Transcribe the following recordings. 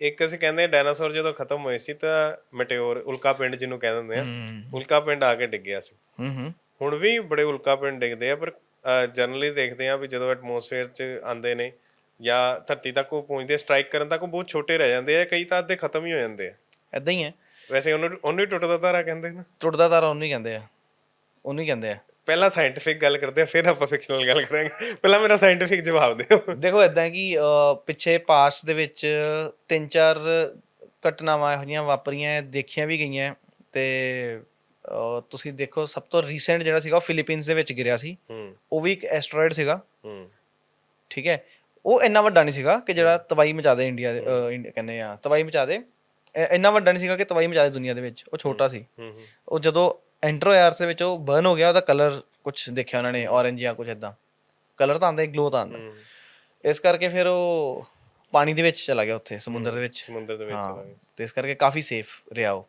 ਇੱਕ ਅਸੀਂ ਕਹਿੰਦੇ ਡਾਇਨਾਸੌਰ ਜਦੋਂ ਖਤਮ ਹੋਏ ਸੀ ਤਾਂ ਮਟਿਓਰ ਉਲਕਾ ਪਿੰਡ ਜਿਹਨੂੰ ਕਹਿ ਦਿੰਦੇ ਆ ਉਲਕਾ ਪਿੰਡ ਆ ਕੇ ਡਿੱਗਿਆ ਸੀ। ਹੂੰ ਹੁਣ ਵੀ ਬੜੇ ਉਲਕਾ ਪਿੰਡ ਡਿੱਗਦੇ ਆ ਪਰ ਜਨਰਲੀ ਦੇਖਦੇ ਆ ਵੀ ਜਦੋਂ ਐਟਮੋਸਫੇਅਰ 'ਚ ਆਉਂਦੇ ਨੇ ਜਾਂ ਧਰਤੀ ਤੱਕ ਉਹ ਪਹੁੰਚਦੇ ਸਟ੍ਰਾਈਕ ਕਰਨ ਤੱਕ ਉਹ ਬਹੁਤ ਛੋਟੇ ਰਹਿ ਜਾਂਦੇ ਆ ਕਈ ਤਾਂ ਅੱਧੇ ਖਤਮ ਹੀ ਹੋ ਜਾਂਦੇ ਆ। ਐਦਾਂ ਹੀ ਹੈ। ਵੈਸੇ ਉਹਨੂੰ ਉਹਨੂੰ ਟੁੱਟਦਾ ਤਾਰਾ ਕਹਿੰਦੇ ਨੇ। ਟੁੱਟਦਾ ਤਾਰਾ ਉਹਨੂੰ ਹੀ ਕਹਿੰਦੇ ਆ। ਉਹਨੂੰ ਹੀ ਕਹਿੰਦੇ ਆ। ਪਹਿਲਾਂ ਸਾਇੰਟਿਫਿਕ ਗੱਲ ਕਰਦੇ ਆ ਫਿਰ ਆਪਾਂ ਫਿਕਸ਼ਨਲ ਗੱਲ ਕਰਾਂਗੇ। ਪਹਿਲਾਂ ਮੇਰਾ ਸਾਇੰਟਿਫਿਕ ਜਵਾਬ ਦਿਓ। ਦੇਖੋ ਇਦਾਂ ਹੈ ਕਿ ਅਹ, ਪਿੱਛੇ ਪਾਸਟ ਦੇ ਵਿੱਚ ਤਿੰਨ ਚਾਰ ਘਟਨਾਵਾਂ ਇਹੋ ਜਿਹੀਆਂ ਵਾਪਰੀਆਂ ਹੈ, ਦੇਖੀਆਂ ਵੀ ਗਈਆਂ। ਹੈ ਤੇ ਅਹ, ਤੁਸੀਂ ਦੇਖੋ ਸਭ ਤੋਂ ਰੀਸੈਂਟ ਜਿਹੜਾ ਸੀਗਾ ਉਹ ਫਿਲੀਪੀਨਸ ਦੇ ਵਿੱਚ ਗਿਰਿਆ ਸੀ। ਹੂੰ। ਉਹ ਵੀ ਇੱਕ ਐਸਟਰੋਇਡ ਸੀਗਾ। ਹੂੰ। ਠੀਕ ਹੈ? ਉਹ ਇੰਨਾ ਵੱਡਾ ਨਹੀਂ ਸੀਗਾ ਕਿ ਜਿਹੜਾ ਤਬਾਈ ਮਚਾ ਦੇ ਇੰਡੀਆ ਦੇ ਅਹ, ਕਹਿੰਦੇ ਆ ਤਬਾਈ ਮਚਾ ਦੇ। ਇਹ ਇੰਨਾ ਵੱਡਾ ਨਹੀਂ ਸੀਗਾ ਕਿ ਤਬਾਈ ਮਚਾ ਦੇ ਦੁਨੀਆ ਦੇ ਵਿੱਚ। ਉਹ ਛੋਟਾ ਸੀ। ਹੂੰ। ਉਹ ਜਦੋਂ ਐਂਟਰ ਅਰਥ ਦੇ ਵਿੱਚ ਉਹ ਬਰਨ ਹੋ ਗਿਆ ਉਹਦਾ ਕਲਰ ਕੁਝ ਦੇਖਿਆ ਉਹਨਾਂ ਨੇ orange ਜਾਂ ਕੁਝ ਇਦਾਂ ਕਲਰ ਤਾਂ ਆਂਦਾ ਗਲੋ ਤਾਂ ਆਂਦਾ। ਇਸ ਕਰਕੇ ਫਿਰ ਉਹ ਪਾਣੀ ਦੇ ਵਿੱਚ ਚਲਾ ਗਿਆ ਉੱਥੇ ਸਮੁੰਦਰ ਦੇ ਵਿੱਚ। ਸਮੁੰਦਰ ਦੇ ਵਿੱਚ ਚਲਾ ਗਿਆ। ਤੇ ਇਸ ਕਰਕੇ ਕਾਫੀ ਸੇਫ ਰਿਹਾ ਉਹ।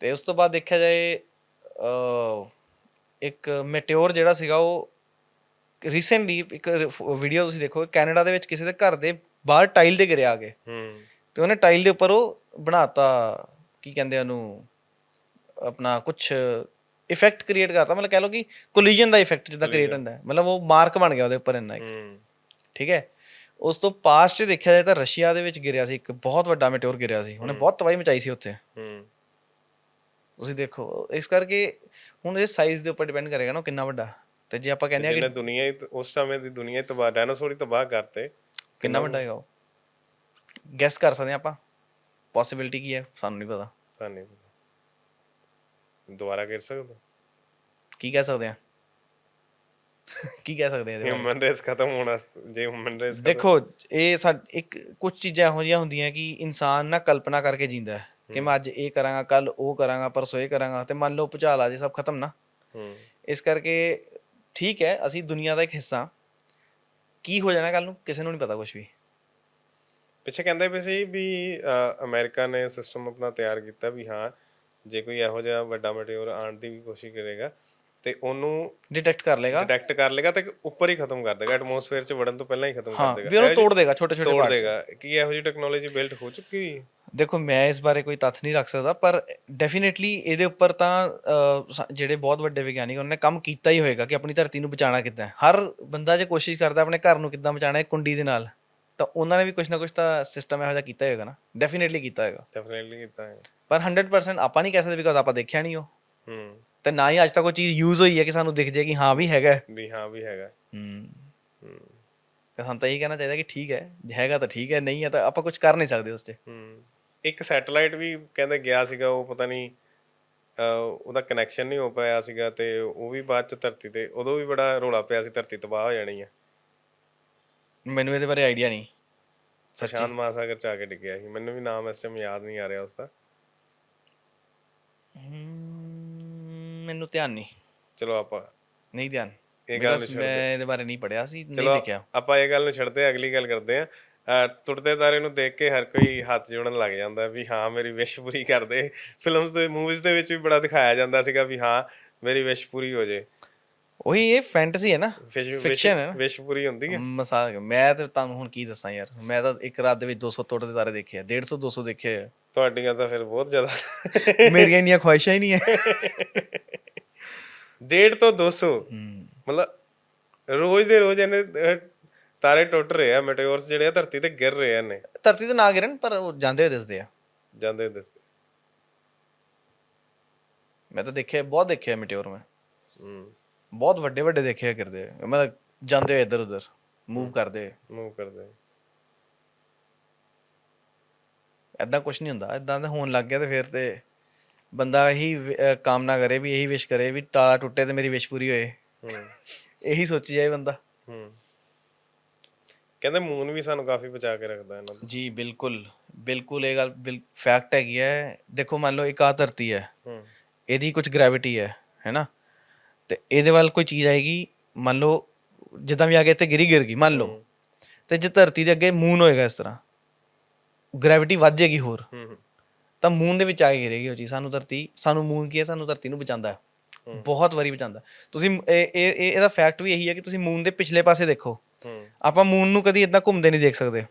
ਤੇ ਉਸ ਤੋਂ ਬਾਅਦ ਦੇਖਿਆ ਜਾਏ ਇੱਕ ਮੈਟੇਓਰ ਜਿਹੜਾ ਸੀਗਾ ਉਹ ਰੀਸੈਂਟਲੀ ਇੱਕ ਵੀਡੀਓ ਤੁਸੀਂ ਦੇਖੋ ਕੈਨੇਡਾ ਦੇ ਵਿੱਚ ਕਿਸੇ ਦੇ ਘਰ ਦੇ ਬਾਹਰ ਟਾਈਲ ਦੇ ਗਿਰਿਆ ਆ ਹੂੰ। ਤੇ ਉਹਨੇ ਟਾਈਲ ਦੇ ਉੱਪਰ ਉਹ ਬਣਾਤਾ ਕੀ ਕਹਿੰਦੇ ਉਹਨੂੰ? ਆਪਣਾ ਕੁਝ ਇਫੈਕਟ ਕ੍ਰੀਏਟ ਕਰਤਾ। ਮਤਲਬ ਕਹਿ ਲਓ ਕਿ ਕੋਲੀਜਨ ਦਾ ਇਫੈਕਟ ਜਿੱਦਾਂ ਕ੍ਰੀਏਟ ਹੁੰਦਾ ਹੈ। ਮਤਲਬ ਉਹ ਮਾਰਕ ਬਣ ਗਿਆ ਉਹਦੇ ਉੱਪਰ ਇੰਨਾ ਇੱਕ। ਠੀਕ ਹੈ? ਉਸ ਤੋਂ ਪਾਸਟ 'ਚ ਦੇਖਿਆ ਜਾਏ ਤਾਂ ਰਸ਼ੀਆ ਦੇ ਵਿੱਚ ਗਿਰਿਆ ਸੀ। ਇੱਕ ਬਹੁਤ ਵੱਡਾ ਮੈਟੇਓਰ ਗਿਰਿਆ ਸੀ। ਉਹਨੇ ਬਹੁਤ ਤਬਾਹੀ ਮਚਾਈ ਸੀ ਉੱਥੇ। ਹੂੰ। ਤੁਸੀਂ ਦੇਖੋ ਇਸ ਕਰਕੇ ਹੁਣ ਇਹ ਸਾਈਜ਼ ਦੇ ਉੱਪਰ ਡਿਪੈਂਡ ਕਰੇਗਾ ਨਾ ਕਿੰਨਾ ਵੱਡਾ। ਤੇ ਜੇ ਆਪਾਂ ਕਹਿੰਦੇ ਆ ਕਿ ਦੁਨੀਆ ਹੀ ਉਸ ਸਮੇਂ ਦੀ ਦੁਨੀਆ ਹੀ ਤਬਾਹ ਡਾਇਨਾਸੌਰ ਹੀ ਤਬਾਹ ਕਰਤੇ ਕਿੰਨਾ ਵੱਡਾ ਹੈਗਾ ਉਹ? ਗੈਸ ਕਰ ਸਕਦੇ ਆਪਾਂ। ਪੋਸਿਬਿਲਿਟੀ ਕੀ ਹੈ? ਸਾਨੂੰ ਨਹੀਂ ਪਤਾ। ਨਹੀਂ ਪਤਾ। ਦੁਬਾਰਾ ਕਰ ਸਕਦੇ ਕੀ ਕਹਿ ਸਕਦੇ ਆ? ਕੀ ਕਹਿ ਸਕਦੇ ਆ ਇਹਦੇ ਬਾਰੇ? ਹਿਊਮਨ ਰੇਸ ਖਤਮ ਹੋਣਾ ਜੇ ਹਿਊਮਨ ਰੇਸ ਦੇਖੋ ਇਹ ਸਾ ਇੱਕ ਕੁਝ ਚੀਜ਼ਾਂ ਇਹੋ ਜਿਹੀਆਂ ਹੁੰਦੀਆਂ ਕਿ ਇਨਸਾਨ ਨਾ ਕਲਪਨਾ ਕਰਕੇ ਜਿੰਦਾ ਹੈ ਕਿ ਮੈਂ ਅੱਜ ਇਹ ਕਰਾਂਗਾ ਕੱਲ ਉਹ ਕਰਾਂਗਾ ਪਰਸੋਂ ਇਹ ਕਰਾਂਗਾ ਤੇ ਮੰਨ ਲਓ ਭੁਚਾਲ ਆ ਜੇ ਸਭ ਖਤਮ ਨਾ। ਹੂੰ। ਇਸ ਕਰਕੇ ਠੀਕ ਹੈ ਅਸੀਂ ਦੁਨੀਆ ਦਾ ਇੱਕ ਹਿੱਸਾ। ਕੀ ਹੋ ਜਾਣਾ ਕੱਲ ਨੂੰ? ਕਿਸੇ ਨੂੰ ਨਹੀਂ ਪਤਾ ਕੁਝ ਵੀ। ਪਿੱਛੇ ਕਹਿੰਦੇ ਪਏ ਸੀ ਵੀ ਅਮਰੀਕਾ ਨੇ ਸਿਸਟਮ ਆਪਣਾ ਤਿਆਰ ਕੀਤਾ ਵੀ ਹਾਂ ਜੇ ਕੋਈ ਇਹੋ ਜਿਹਾ ਵੱਡਾ ਮਟੀਰੀਅਲ ਆਉਣ ਦੀ ਵੀ ਕੋਸ਼ਿਸ਼ ਕਰੇਗਾ ਤੇ ਉਹਨੂੰ ਡਿਟੈਕਟ ਕਰ ਲੇਗਾ ਡਿਟੈਕਟ ਕਰ ਲੇਗਾ ਤੇ ਉੱਪਰ ਹੀ ਖਤਮ ਕਰ ਦੇਗਾ ਐਟਮੋਸਫੇਅਰ 'ਚ ਵੜਨ ਤੋਂ ਪਹਿਲਾਂ ਹੀ ਖਤਮ ਕਰ ਦੇਗਾ। ਵੀ ਉਹਨੂੰ ਤੋੜ ਦੇਗਾ ਛੋਟੇ ਛੋਟੇ ਤੋੜ ਦੇਗਾ। ਕੀ ਇਹੋ ਜਿਹੀ ਟੈਕਨੋਲੋਜੀ ਬਿਲਡ ਹੋ ਚੁੱਕੀ? ਹੈ ਦੇਖੋ ਮੈਂ ਇਸ ਬਾਰੇ ਕੋਈ ਤੱਥ ਨਹੀਂ ਰੱਖ ਸਕਦਾ ਪਰ ਡੈਫੀਨਿਟਲੀ ਇਹਦੇ ਉੱਪਰ ਤਾਂ ਜਿਹੜੇ ਬਹੁਤ ਵੱਡੇ ਵਿਗਿਆਨੀ ਉਹਨਾਂ ਨੇ ਕੰਮ ਕੀਤਾ ਹੀ ਹੋਏਗਾ ਕਿ ਆਪਣੀ ਧਰਤੀ ਨੂੰ ਬਚਾਉਣਾ ਕਿੱਦਾਂ। ਹਰ ਬੰਦਾ ਜੇ ਕੋਸ਼ਿਸ਼ ਕਰਦਾ ਆਪਣੇ ਘਰ ਨੂੰ ਕਿੱਦਾਂ ਬਚਾਉਣਾ ਹੈ ਕੁੰਡੀ ਦੇ ਨਾਲ ਤਾਂ ਉਹਨਾਂ ਨੇ ਵੀ ਕੁਝ ਨਾ ਕੁਝ ਤਾਂ ਸਿਸਟਮ ਇਹੋ ਜਿਹਾ ਕੀਤਾ ਹੋਏਗਾ ਨਾ। ਡੈਫੀਨਿਟਲੀ ਕੀਤਾ ਹੋਏਗਾ। ਡੈਫੀਨਿਟਲੀ ਕੀਤਾ ਹੈ ਪਰ 100% ਆਪਾਂ ਨਹੀਂ ਕਹਿ ਸਕਦੇ ਬਿਕਾਜ਼ ਆਪਾਂ ਦੇਖਿਆ ਨਹੀਂ ਉਹ। ਹੂੰ। ਤੇ ਨਾ ਹੀ ਅੱਜ ਤੱਕ ਉਹ ਚੀਜ਼ ਯੂਜ਼ ਹੋਈ ਹੈ ਕਿ ਸਾਨੂੰ ਦਿਖ ਜੇ ਕਿ ਹਾਂ ਵੀ ਹੈਗਾ। ਹੈ। ਵੀ ਹਾਂ ਵੀ ਹੈਗਾ। ਹੂੰ। ਹੂੰ। ਤੇ ਸਾਨੂੰ ਤਾਂ ਇਹ ਕਹਿਣਾ ਚਾਹੀਦਾ ਕਿ ਠੀਕ ਹੈ ਜੇ ਹੈਗਾ ਤਾਂ ਠੀਕ ਹੈ ਨਹੀਂ ਹੈ ਤਾਂ ਆਪਾਂ ਕੁਝ ਕਰ ਨਹੀਂ ਸਕਦੇ ਉਸ 'ਤੇ ਹੂੰ। ਇੱਕ ਸੈਟੇਲਾਈਟ ਵੀ ਕਹਿੰਦੇ ਗਿਆ ਸੀਗਾ ਉਹ ਪਤਾ ਨਹੀਂ ਅਹ, ਉਹਦਾ ਕਨੈਕਸ਼ਨ ਨਹੀਂ ਹੋ ਪਾਇਆ ਸੀਗਾ ਤੇ ਉਹ ਵੀ ਬਾਅਦ ਚ ਧਰਤੀ ਤੇ ਉਦੋਂ ਵੀ ਬੜਾ ਰੋਲਾ ਪਿਆ ਸੀ ਧਰਤੀ ਤਬਾਹ ਹੋ ਜਾਣੀ ਹੈ ਮੈਨੂੰ ਇਹਦੇ ਬਾਰੇ ਆਈਡੀਆ ਨਹੀਂ। ਪ੍ਰਸ਼ਾਂਤ ਮਹਾਸਾਗਰ ਚ ਆ ਕੇ ਡਿੱਗਿਆ ਸੀ। ਮੈਨੂੰ ਵੀ ਨਾਮ ਇਸ ਟਾਈਮ ਯਾਦ ਨਹੀਂ ਆ ਰਿਹਾ ਉਸ ਦਾ। ਹਮ, ਮੈਨੂੰ ਧਿਆਨ ਨਹੀਂ। ਚਲੋ ਆਪਾਂ ਨਹੀਂ ਧਿਆਨ। ਇਹ ਗੱਲ Because ਮੈਂ ਇਹਦੇ ਬਾਰੇ ਨਹੀਂ ਪੜਿਆ ਸੀ ਨਹੀਂ ਚਲੋ ਦੇਖਿਆ ਆਪਾਂ ਇਹ ਗੱਲ ਨੂੰ ਛੱਡਦੇ ਹਾਂ, ਅਗਲੀ ਗੱਲ ਕਰਦੇ ਆ ਟੁੱਟਦੇ ਤਾਰੇ ਨੂੰ ਦੇਖ ਕੇ ਹਰ ਕੋਈ ਹੱਥ ਜੋੜਨ ਲੱਗ ਜਾਂਦਾ ਵੀ ਹਾਂ ਮੇਰੀ ਵਿਸ਼ ਪੂਰੀ ਕਰ ਦੇ ਫਿਲਮਸ ਦੇ ਮੂਵੀਜ਼ ਦੇ ਵਿੱਚ ਵੀ ਬੜਾ ਦਿਖਾਇਆ ਜਾਂਦਾ ਸੀਗਾ ਵੀ ਹਾਂ ਮੇਰੀ ਵਿਸ਼ ਪੂਰੀ ਹੋ ਜੇ। ਉਹੀ ਇਹ ਫੈਂਟਸੀ ਹੈ ਨਾ ਫਿਕਸ਼ਨ ਹੈ ਨਾ। ਵਿਸ਼ ਪੂਰੀ ਹੁੰਦੀ ਹੈ। ਮਸਾਲ ਮੈਂ ਤੇ ਤੁਹਾਨੂੰ ਹੁਣ ਕੀ ਦੱਸਾਂ ਯਾਰ ਮੈਂ ਤਾਂ ਇੱਕ ਰਾਤ ਦੇ ਵਿੱਚ 200 ਟੁੱਟਦੇ ਤਾਰੇ ਦੇਖੇ ਆ 150 200 ਦੇਖੇ ਆ। ਤੁਹਾਡੀਆਂ ਤਾਂ ਫਿਰ ਬਹੁਤ ਜ਼ਿਆਦਾ। ਮੇਰੀਆਂ ਇੰਨੀਆਂ ਖੁਆਇਸ਼ਾਂ ਹੀ ਨਹੀਂ ਹੈ ਡੇਢ ਤੋਂ 200 ਹਮ, ਮਤਲਬ ਰੋਜ਼ ਦੇ ਰੋਜ਼ ਇਹਨੇ ਤਾਰੇ ਟੁੱਟ ਰਹੇ ਆ ਮੈਟੇਓਰਸ ਜਿਹੜੇ ਆ ਧਰਤੀ ਤੇ ਗਿਰ ਰਹੇ ਆ ਨੇ ਧਰਤੀ ਤੇ ਨਾ ਗਿਰਨ ਪਰ ਉਹ ਜਾਂਦੇ ਹੋਏ ਦਿਸਦੇ ਆ। ਜਾਂਦੇ ਦਿਸਦੇ। ਮੈਂ ਤਾਂ ਦੇਖਿਆ ਬਹੁਤ ਦੇਖਿਆ ਮੀਟੇਓਰ ਮੈਂ। ਹੂੰ। ਬਹੁਤ ਵੱਡੇ ਵੱਡੇ ਦੇਖੇ ਆ। ਗਿਰਦੇ ਹੋਏ। ਮਤਲਬ ਜਾਂਦੇ ਹੋਏ ਇੱਧਰ ਉੱਧਰ ਮੂਵ ਕਰਦੇ ਹੋਏ। ਮੂਵ ਕਰਦੇ ਐਦਾਂ ਕੁਝ ਨਹੀਂ ਹੁੰਦਾ। ਐਦਾਂ ਤਾਂ ਹੋਣ ਲੱਗ ਗਿਆ ਤੇ ਫਿਰ ਤੇ ਬੰਦਾ ਇਹੀ ਅਹ ਕਾਮਨਾ ਕਰੇ ਵੀ ਇਹੀ ਵਿਸ਼ ਕਰੇ ਵੀ ਤਾਲਾ ਟੁੱਟੇ ਤੇ ਮੇਰੀ ਵਿਸ਼ ਪੂਰੀ ਹੋਏ। ਹੂੰ। ਇਹੀ ਸੋਚੀ ਜਾਏ ਬੰਦਾ। ਹੂੰ। ਕਹਿੰਦੇ ਮੂਨ ਵੀ ਸਾਨੂੰ ਕਾਫੀ ਬਚਾ ਕੇ ਰੱਖਦਾ ਇਹਨਾਂ ਤੋਂ ਜੀ ਬਿਲਕੁਲ। ਬਿਲਕੁਲ ਇਹ ਗੱਲ ਫੈਕਟ ਹੈਗੀ ਹੈ। ਦੇਖੋ ਮੰਨ ਲਓ ਇੱਕ ਆ ਧਰਤੀ ਹੈ। ਹੂੰ। ਇਹਦੀ ਕੁਝ ਗ੍ਰੈਵਿਟੀ ਹੈ ਹੈਨਾ? ਤੇ ਇਹਦੇ ਵੱਲ ਕੋਈ ਚੀਜ਼ ਆਏਗੀ ਮੰਨ ਲਓ ਜਿੱਦਾਂ ਵੀ ਆ ਕੇ ਇੱਥੇ ਗਿਰੀ ਗਿਰ ਗਈ ਮੰਨ ਲਓ। ਤੇ ਜੇ ਧਰਤੀ ਦੇ ਅੱਗੇ ਮੂਨ ਹੋਏਗਾ ਇਸ ਤਰ੍ਹਾਂ ਗ੍ਰੈਵਿਟੀ ਵੱਧ ਜਾਏਗੀ ਹੋਰ। ਹੂੰ ਹੂੰ। ਤਾਂ ਮੂਨ ਦੇ ਵਿੱਚ ਆ ਕੇ ਗਿਰੇਗੀ ਉਹ ਚੀਜ਼। ਸਾਨੂੰ ਧਰਤੀ ਸਾਨੂੰ ਮੂਨ ਕੀ ਹੈ? ਸਾਨੂੰ ਧਰਤੀ ਨੂੰ ਬਚਾਉਂਦਾ। ਹੈ। ਬਹੁਤ ਵਾਰੀ ਬਚਾਉਂਦਾ। ਤੁਸੀਂ ਇਹ ਇਹ ਇਹ- ਇਹਦਾ ਫੈਕਟ ਵੀ ਇਹੀ ਹੈ ਕਿ ਤੁਸੀਂ ਮੂਨ ਦੇ ਪਿਛਲੇ ਪਾਸੇ ਦੇਖੋ। ਹੂੰ। ਆਪਾਂ ਮੂਨ ਨੂੰ ਕਦੀ ਇਦਾਂ ਘੁੰਮਦੇ ਨਹੀਂ ਦੇਖ ਸਕਦੇ।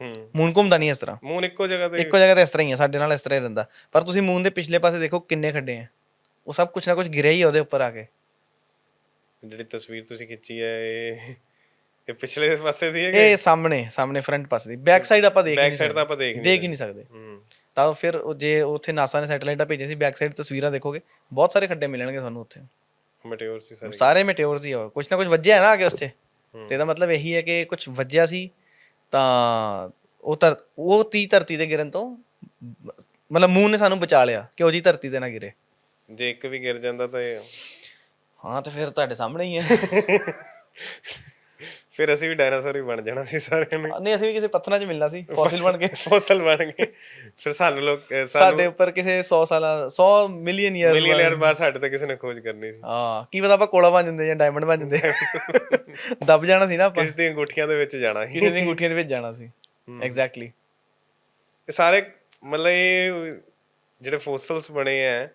ਹੂੰ। ਮੂਨ ਘੁੰਮਦਾ ਨਹੀਂ ਇਸ ਤਰ੍ਹਾਂ। ਮੂਨ ਇੱਕੋ ਜਗ੍ਹਾ ਤੇ ਇੱਕੋ ਜਗ੍ਹਾ ਤੇ ਇਸ ਤਰ੍ਹਾਂ ਹੀ ਆ ਸਾਡੇ ਨਾਲ ਇਸ ਤਰ੍ਹਾਂ ਹੀ ਰਹਿੰਦਾ। ਪਰ ਤੁਸੀਂ ਮੂਨ ਦੇ ਪਿਛਲੇ ਪਾਸੇ ਦੇਖੋ ਕਿੰਨੇ ਖੱਡੇ ਆ ਉਹ ਸਭ ਕੁਝ ਨਾ ਕੁਝ ਗਿਰਿਆ ਹੀ ਆ ਉਹਦੇ ਉੱਪਰ ਆ ਕੇ। ਜਿਹੜੀ ਤਸਵੀਰ ਤੁਸੀਂ ਖਿੱਚੀ ਹੈ ਇਹ ਇਹ ਪਿਛਲੇ ਪਾਸੇ ਦੀ ਹੈ ਕਿ ਇਹ ਸਾਹਮਣੇ ਸਾਹਮਣੇ ਫਰੰਟ ਪਾਸੇ ਦੀ। ਬੈਕ ਸਾਈਡ ਆਪਾਂ ਦੇਖ ਬੈਕ ਸਾਈਡ ਤਾਂ ਆਪਾਂ ਦੇਖ ਨਹੀਂ ਦੇਖ ਹੀ ਨਹੀਂ ਸਕਦੇ। ਹੂੰ। ਤਾਂ ਫਿਰ ਉਹ ਜੇ ਉੱਥੇ ਨਾਸਾ ਨੇ ਸੈਟੇਲਾਈਟਾਂ ਭੇਜੇ ਸੀ ਬੈਕ ਸਾਈਡ ਤਸਵੀਰਾਂ ਦੇਖੋਗੇ ਬਹੁਤ ਸਾਰੇ ਖੱਡੇ ਮਿਲਣਗੇ ਤੁਹਾਨੂੰ ਉੱਥੇ। ਮਟਿਓਰ ਸੀ ਸਾਰੇ। ਸਾਰੇ ਮੈਟੇਓਰਸ ਹੀ ਆ ਕੁਝ ਨਾ ਕੁਝ ਵੱਜਿਆ ਹੈ ਨਾ ਉਸ 'ਚ ਤੇ ਇਹਦਾ ਮਤਲਬ ਇਹੀ ਹੈ ਕਿ ਕੁਝ ਵੱਜਿਆ ਸੀ ਤਾਂ ਉਹ ਧਰ ਉਹ ਤੀ ਧਰਤੀ ਤੇ ਗਿਰਨ ਤੋਂ ਮਤਲਬ ਮੂਨ ਨੇ ਸਾਨੂੰ ਬਚਾ ਲਿਆ ਕਿ ਉਹ ਜੀ ਧਰਤੀ ਤੇ ਨਾ ਗਿਰੇ। ਜੇ ਇੱਕ ਵੀ ਗਿਰ ਜਾਂਦਾ ਤਾਂ ਹਾਂ ਤੇ ਫਿਰ ਤੁਹਾਡੇ ਸਾਹਮਣੇ ਹੀ ਹੈ। ਫਿਰ ਅਸੀਂ ਵੀ ਡਾਇਨਾਸੌਰ ਹੀ ਬਣ ਜਾਣਾ ਸੀ ਸਾਰਿਆਂ ਨੇ। ਨਹੀਂ ਅਸੀਂ ਵੀ ਕਿਸੇ ਪੱਥਰਾਂ 'ਚ ਮਿਲਣਾ ਸੀ ਫੋਸਿਲ ਬਣ ਕੇ। ਫੋਸਲ ਬਣ ਗਏ ਫਿਰ ਸਾਨੂੰ ਲੋਕ ਸਾਡੇ ਉੱਪਰ ਕਿਸੇ 100 ਸਾਲਾਂ 100 ਮਿਲੀਅਨ ਇਅਰ ਮਿਲੀਅਨ ਈਅਰ ਬਾਅਦ ਸਾਡੇ ਤੇ ਕਿਸੇ ਨੇ ਖੋਜ ਕਰਨੀ ਸੀ। ਹਾਂ ਕੀ ਪਤਾ ਆਪਾਂ ਕੋਲਾ ਬਣ ਜਾਂਦੇ ਜਾਂ ਡਾਇਮੰਡ ਬਣ ਜਾਂਦੇ। ਦੱਬ ਜਾਣਾ ਸੀ ਨਾ ਆਪਾਂ। ਕਿਸ ਦੀਆਂ ਅੰਗੂਠੀਆਂ ਦੇ ਵਿੱਚ ਜਾਣਾ ਸੀ। ਕਿਸੇ ਦੀ ਅੰਗੂਠੀਆਂ ਦੇ ਵਿੱਚ ਜਾਣਾ ਸੀ। ਐਗਜ਼ੈਕਟਲੀ ਇਹ ਸਾਰੇ ਮਤਲਬ ਇਹ ਜਿਹੜੇ ਫੋਸਲਸ ਬਣੇ ਆ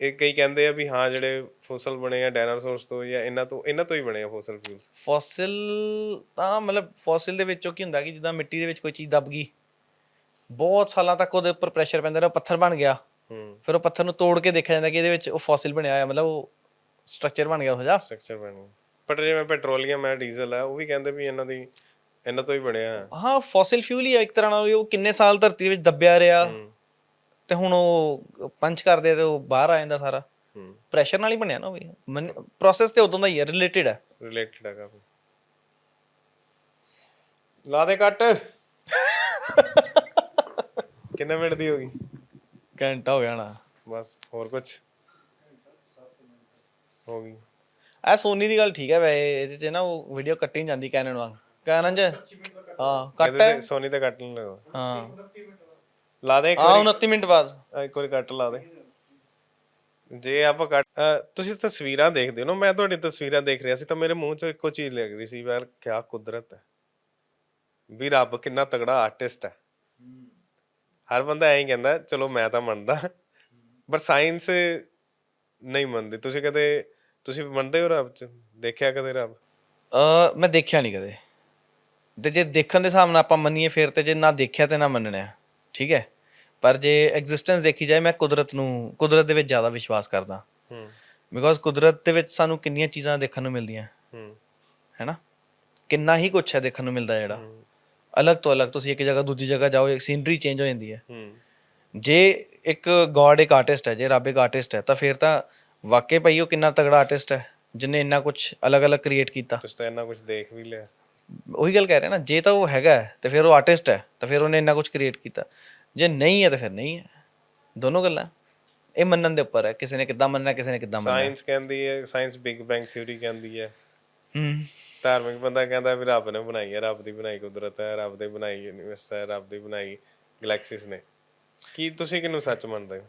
ਇਹ ਕਈ ਕਹਿੰਦੇ ਆ ਵੀ ਹਾਂ ਜਿਹੜੇ ਫੋਸਲ ਬਣੇ ਆ ਡਾਇਨਾਸੌਰਸ ਤੋਂ ਜਾਂ ਇਹਨਾਂ ਤੋਂ ਇਹਨਾਂ ਤੋਂ ਹੀ ਬਣੇ ਆ ਫੋਸਲ ਫਿਊਲਸ। ਫੋਸਿਲ ਤਾਂ ਮਤਲਬ ਫੋਸਿਲ ਦੇ ਵਿੱਚੋਂ ਕੀ ਹੁੰਦਾ ਕਿ ਜਿੱਦਾਂ ਮਿੱਟੀ ਦੇ ਵਿੱਚ ਕੋਈ ਚੀਜ਼ ਦਬ ਗਈ ਬਹੁਤ ਸਾਲਾਂ ਤੱਕ ਉਹਦੇ ਉੱਪਰ ਪ੍ਰੈਸ਼ਰ ਪੈਂਦਾ ਰਿਹਾ ਪੱਥਰ ਬਣ ਗਿਆ। ਹੂੰ। ਫਿਰ ਉਹ ਪੱਥਰ ਨੂੰ ਤੋੜ ਕੇ ਦੇਖਿਆ ਜਾਂਦਾ ਕਿ ਇਹਦੇ ਵਿੱਚ ਉਹ ਫੋਸਿਲ ਬਣਿਆ ਹੋਇਆ ਮਤਲਬ ਉਹ ਸਟਰਕਚਰ ਬਣ ਗਿਆ ਉਹ ਜਿਹਾ। ਸਟਰਕਚਰ ਬਣ ਗਿਆ। ਬਟ ਜਿਵੇਂ ਪੈਟਰੋਲੀਅਮ ਹੈ ਡੀਜ਼ਲ ਹੈ ਉਹ ਵੀ ਕਹਿੰਦੇ ਵੀ ਇਹਨਾਂ ਦੀ ਇਹਨਾਂ ਤੋਂ ਹੀ ਬਣਿਆ ਹੈ। ਫੋਸਿਲ ਫਿਊਲ ਹੀ ਆ ਇੱਕ ਤਰ੍ਹਾਂ ਨਾਲ ਉਹ ਕਿੰਨੇ ਸਾਲ ਧਰਤੀ ਦੇ ਵਿੱਚ ਦੱਬਿਆ ਰਿਹਾ। ਤੇ ਹੁਣ ਉਹ ਪੰਚ ਕਰਦੇ ਤੇ ਉਹ ਬਾਹਰ ਆ ਜਾਂਦਾ ਸਾਰਾ। ਹੂੰ। ਪ੍ਰੈਸ਼ਰ ਨਾਲ ਹੀ ਬਣਿਆ ਨਾ ਉਹ ਵੀ। ਪ੍ਰੋਸੈਸ ਤੇ ਉਦੋਂ ਦਾ ਹੀ ਹੈ ਰਿਲੇਟਡ ਹੈ ਰਿਲੇਟਡ ਹੈ ਕਾਫੀ ਲਾ ਦੇ ਕੱਟ। ਕਿੰਨੇ ਮਿੰਟ ਦੀ ਹੋ ਗਈ? ਘੰਟਾ ਹੋ ਗਿਆ ਨਾ ਬਸ ਹੋਰ ਕੁਝ ਹੋ ਗਈ। ਇਹ ਸੋਨੀ ਦੀ ਗੱਲ ਠੀਕ ਹੈ ਵੈਸੇ ਇਹਦੇ 'ਚ ਨਾ ਉਹ ਵੀਡੀਓ ਕੱਟੀ ਨਹੀਂ ਜਾਂਦੀ ਕੈਨਨ ਵਾਂਗ। ਕੈਨਨ 'ਚ? ਹਾਂ ਕੱਟ ਸੋਨੀ ਤੇ ਕੱਟ ਨਹੀਂ ਲਗਾ ਹਾਂ। ਲਾ ਦੇ ਇੱਕ ਹਾਂ ਵਾਰੀ। 29 ਮਿੰਟ ਬਾਅਦ। ਇੱਕ ਵਾਰੀ ਕੱਟ ਲਾ ਦੇ। ਜੇ ਆਪਾਂ ਕੱਟ ਅ, ਤੁਸੀਂ ਤਸਵੀਰਾਂ ਦੇਖਦੇ ਹੋ ਨਾ ਮੈਂ ਤੁਹਾਡੀ ਤਸਵੀਰਾਂ ਦੇਖ ਰਿਹਾ ਸੀ ਤਾਂ ਮੇਰੇ ਮੂੰਹ 'ਚ ਇੱਕੋ ਚੀਜ਼ ਲੱਗ ਰਹੀ ਸੀ ਯਾਰ ਕਿਆ ਕੁਦਰਤ ਹੈ। ਵੀ ਰੱਬ ਕਿੰਨਾ ਤਗੜਾ ਆਰਟਿਸਟ ਹੈ। ਹਰ ਬੰਦਾ ਐਂ ਹੀ ਕਹਿੰਦਾ ਚਲੋ ਮੈਂ ਤਾਂ ਮੰਨਦਾ। ਪਰ ਸਾਇੰਸ ਨਹੀਂ ਮੰਨਦੀ। ਤੁਸੀਂ ਕਦੇ ਤੁਸੀਂ ਮੰਨਦੇ ਹੋ ਰੱਬ 'ਚ? ਦੇਖਿਆ ਕਦੇ ਰੱਬ? ਅ ਮੈਂ ਦੇਖਿਆ ਨਹੀਂ ਕਦੇ। ਤੇ ਜੇ ਦੇਖਣ ਦੇ ਹਿਸਾਬ ਨਾਲ ਆਪਾਂ ਮੰਨੀਏ ਫਿਰ ਤੇ ਜੇ ਨਾ ਦੇਖਿਆ ਤੇ ਨਾ ਮੰਨਣਾ ਠੀਕ ਹੈ? ਪਰ ਜੇ ਐਗਜ਼ਿਸਟੈਂਸ ਦੇਖੀ ਜਾਏ ਮੈਂ ਕੁਦਰਤ ਨੂੰ ਕੁਦਰਤ ਦੇ ਵਿੱਚ ਜ਼ਿਆਦਾ ਵਿਸ਼ਵਾਸ ਕਰਦਾ। ਹੂੰ। ਬਿਕੋਜ਼ ਕੁਦਰਤ ਦੇ ਵਿੱਚ ਸਾਨੂੰ ਕਿੰਨੀਆਂ ਚੀਜ਼ਾਂ ਦੇਖਣ ਨੂੰ ਮਿਲਦੀਆਂ। ਹੂੰ। ਹੈਨਾ? ਕਿੰਨਾ ਹੀ ਕੁਛ ਹੈ ਦੇਖਣ ਨੂੰ ਮਿਲਦਾ ਜਿਹੜਾ। ਅਲੱਗ ਤੋਂ ਅਲੱਗ ਤੁਸੀਂ ਇੱਕ ਜਗ੍ਹਾ ਦੂਜੀ ਜਗ੍ਹਾ ਜਾਓ ਇੱਕ ਸੀਨਰੀ ਚੇਂਜ ਹੋ ਜਾਂਦੀ ਹੈ। ਹੂੰ। ਜੇ ਇੱਕ ਗੋਡ ਇੱਕ ਆਰਟਿਸਟ ਹੈ ਜੇ ਰੱਬ ਇੱਕ ਆਰਟਿਸਟ ਹੈ ਤਾਂ ਫਿਰ ਤਾਂ ਵਾਕਈ ਭਾਈ ਉਹ ਕਿੰਨਾ ਤਗੜਾ ਆਰਟਿਸਟ ਹੈ ਜਿਨੇ ਇੰਨਾ ਕੁਝ ਅਲੱਗ-ਅਲੱਗ ਕ੍ਰੀਏਟ ਕੀਤਾ। ਤੁਸੀਂ ਤਾਂ ਇੰਨਾ ਕੁਝ ਦੇਖ ਵੀ ਲਿਆ। ਉਹੀ ਗੱਲ ਕਹਿ ਰਿਹਾ ਨਾ ਜੇ ਤਾਂ ਉਹ ਹੈਗਾ ਤੇ ਫਿਰ ਉਹ ਆਰਟਿਸਟ ਹੈ ਤਾਂ ਫਿਰ ਉਹਨੇ ਇੰਨਾ ਕੁਝ ਕ੍ਰੀਏਟ ਕੀਤਾ। ਜੇ ਨਹੀਂ ਹੈ ਤਾਂ ਫਿਰ ਨਹੀਂ ਹੈ। ਦੋਨੋਂ ਗੱਲਾਂ। ਇਹ ਮੰਨਣ ਦੇ ਉੱਪਰ ਹੈ ਕਿਸੇ ਨੇ ਕਿੱਦਾਂ ਮੰਨਣਾ ਕਿਸੇ ਨੇ ਕਿੱਦਾਂ ਮੰਨਣਾ। ਸਾਇੰਸ ਕਹਿੰਦੀ ਹੈ ਸਾਇੰਸ ਬਿਗ ਬੈਂਗ ਥਿਊਰੀ ਕਹਿੰਦੀ ਹੈ। ਹੂੰ। ਧਾਰਮਿਕ ਬੰਦਾ ਕਹਿੰਦਾ ਵੀ ਰੱਬ ਨੇ ਬਣਾਈ ਹੈ ਰੱਬ ਦੀ ਬਣਾਈ ਕੁਦਰਤ ਹੈ ਰੱਬ ਦੀ ਬਣਾਈ ਯੂਨੀਵਰਸ ਹੈ ਰੱਬ ਦੀ ਬਣਾਈ ਗੈਲੈਕਸੀਜ਼ ਨੇ। ਕੀ ਤੁਸੀਂ ਕਿਹਨੂੰ ਸੱਚ ਮੰਨਦੇ ਹੋ?